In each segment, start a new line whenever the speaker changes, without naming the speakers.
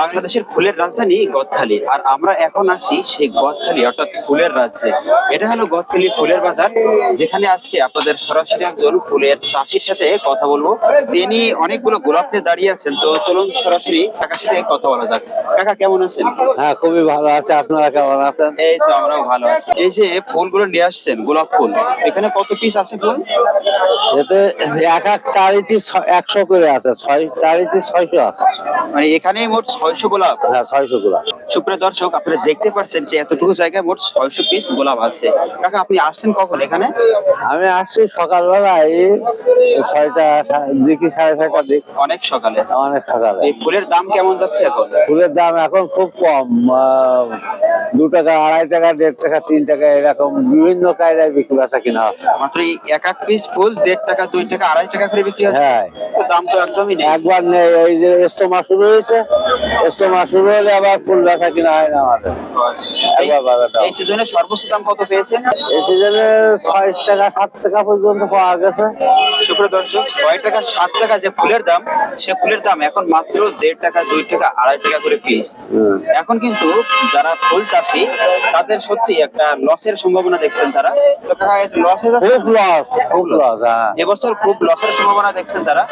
বাংলাদেশের ফুলের রাজধানী গদখালি। আর আমরা এখন আছি সেই গদখালি অর্থাৎ ফুলের রাজ্যে। এটা হলো গদখালি ফুলের বাজার যেখানে আজকে আপনাদের সরাসরি একজন ফুলের চাষির সাথে কথা বলব। তিনি অনেকগুলো গোলাপ নিয়ে দাঁড়িয়ে আছেন তো চলুন সরাসরি কাকার সাথে কথা বলা যাক। কাকা কেমন আছেন?
হ্যাঁ খুবই ভালো আছে। আপনারা কেমন আছেন?
এই তো আমরাও ভালো আছি। এই যে ফুলগুলো নিয়ে আসছেন গোলাপ ফুল এখানে কত পিস আছে ফুল?
এতে এক এক তারিখে একশো করে আছে ছয় তারিখে ছয়শো আছে।
মানে এখানেই মোট ছয়শো গোলাপ?
হ্যাঁ ছয়শো গুলা
সুপ্রিয় দর্শক আপনারা দেখতে পাচ্ছেন যে এতটুকু জায়গায় মোট ছয়শো পিস গোলাপ আছে। কাকা আপনি আসছেন কখন এখানে?
আমি আসছি সকালবেলা এই ছয়টা দিকে সাড়ে ছয়টার দিক।
অনেক সকালে।
অনেক সকালে।
এই ফুলের দাম কেমন যাচ্ছে এখন?
ফুলের দাম এখন খুব কম দু টাকা আড়াই টাকা দেড় টাকা তিন টাকা এরকম বিভিন্ন কায়দায় বিক্রি বেচা কিনা
মাত্র এক এক পিস ফুল দেড় টাকা দুই টাকা আড়াই টাকা করে বিক্রি হচ্ছে?
হ্যাঁ।
দাম তো একদমই নেই।
একবার নেই ওই যে এস্টোমা শুরু হয়েছে এস্টোমা শুরু হলে আবার ফুল বেচা কিনা হয় না আমাদের।
ও আচ্ছা। এই-
একবার বাজারটা
এই সিজনে সর্বোচ্চ দাম কত পেয়েছেন?
এই সিজনে ছয় টাকা সাত টাকা পর্যন্ত পাওয়া গেছে।
সুপ্রিয় দর্শক ছয় টাকা সাত টাকা যে ফুলের দাম সে ফুলের দাম এখন মাত্র দেড় টাকা দুই টাকা আড়াই টাকা করে পিস এখন কিন্তু যারা ফুল চাষি তাদের সত্যি একটা লসের সম্ভাবনা দেখছেন তারা। তো কাকা লস হয়ে। এবছর খুব লসের সম্ভাবনা দেখছেন তারা।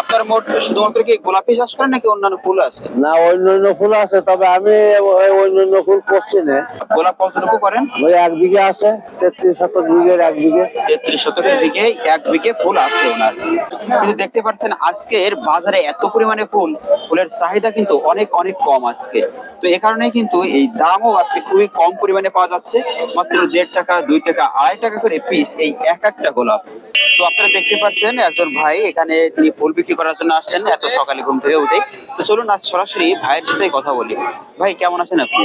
আপনার মোট শুধুমাত্র কি গোলাপি চাষ করেন নাকি অন্যান্য ফুল আছে?
না অন্য অন্য ফুল আছে তবে আমি ওই অন্য অন্য ফুল করছি না।
গোলাপ কতটুকু করেন?
ওই এক বিঘে আছে তেত্রিশ শতক বিঘের এক বিঘে।
তেত্রিশ শতকের বিঘে এক বিঘে ফুল আছে। ওনার। কিন্তু দেখতে পাচ্ছেন আজকের বাজারে এত পরিমাণে ফুল ফুলের চাহিদা কিন্তু অনেক অনেক কম আজকে। তো এ কারণে কিন্তু এই দামও আজকে খুবই কম পরিমাণে পাওয়া যাচ্ছে। মাত্র দেড় টাকা দুই টাকা আড়াই টাকা করে পিস এই এক একটা গোলাপ। তো আপনারা দেখতে পাচ্ছেন একজন ভাই এখানে তিনি ফুল বিক্রি করার জন্য আসছেন এত সকালে ঘুম থেকে উঠে। তো চলুন আজ সরাসরি ভাইয়ের সাথে কথা বলি। ভাই কেমন আছেন আপনি?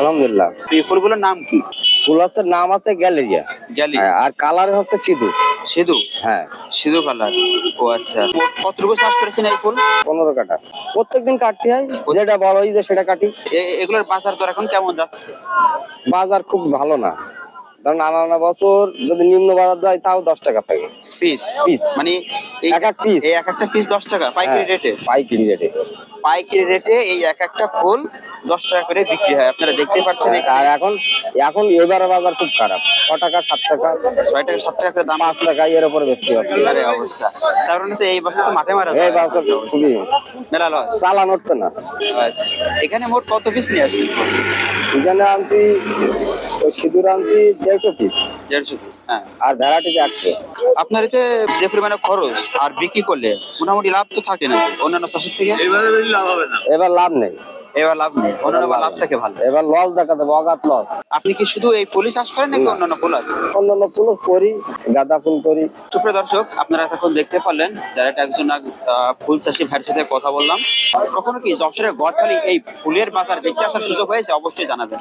আলহামদুলিল্লাহ।
এই ফুলগুলোর নাম কি?
ফুল আছে নাম আছে গ্যালেরিয়া।
গ্যালি
আর কালার হচ্ছে সিধু
সিধু?
হ্যাঁ।
সিধু কালার। ও আচ্ছা। কতটুকু চাষ করেছেন এই ফুল?
পনেরো কাটা প্রত্যেকদিন কাটতে হয় যেটা বড় হয়েছে সেটা কাটি।
এগুলোর বাজার দর এখন কেমন যাচ্ছে?
বাজার খুব ভালো না। ধরুন আনানা বছর যদি নিম্ন বাজার যায় তাও দশ টাকা থাকে।
পিস?
পিস।
মানে এই
এক এক?
এই এক একটা পিস দশ টাকা পাইকারি
হ্যাঁ,
রেটে
পাইকারি রেটে
পাইকারি রেটে এই এক একটা ফুল দশ টাকা করে বিক্রি হয়। আপনারা দেখতে পাচ্ছেন
আর
এখন
এখন এবারে বাজার খুব খারাপ। ছ টাকা সাত টাকা
ছয় টাকা সাত টাকা করে দাম
পাঁচ টাকা এর উপরে বেশি আছে।
আরে অবস্থা। তার মানে তো এই বছর তো মাঠে মারা
এই। বাজার খুবই
মেলা লস।
চালান উঠবে না।
আচ্ছা। এখানে মোট কত পিস নিয়ে আসছেন?
এখানে আনছি সিঁদুর আনছি দেড়শো পিস
দেড়শো পিস হ্যাঁ।
আর ভ্যারাইটি একশো।
আপনার এতে যে পরিমাণে খরচ আর বিক্রি করলে মোটামুটি লাভ তো থাকে না অন্যান্য চাষের থেকে?
এবার লাভ নেই।
এবার লাভ নেই অন্যান্য লাভ থাকে ভালো।
এবার লস দেখা দেবো অগাধ লস
আপনি কি শুধু এই ফুলই চাষ করেন নাকি অন্যান্য ফুল আছে?
অন্যান্য ফুল করি গাঁদা ফুল করি।
সুপ্রিয় দর্শক আপনারা এখন দেখতে পারলেন যারা একজন ফুল চাষি ভাইয়ের সাথে কথা বললাম কখনো কি যশোরের গড়খালি এই ফুলের বাজার দেখতে আসার সুযোগ হয়েছে? অবশ্যই জানাবেন।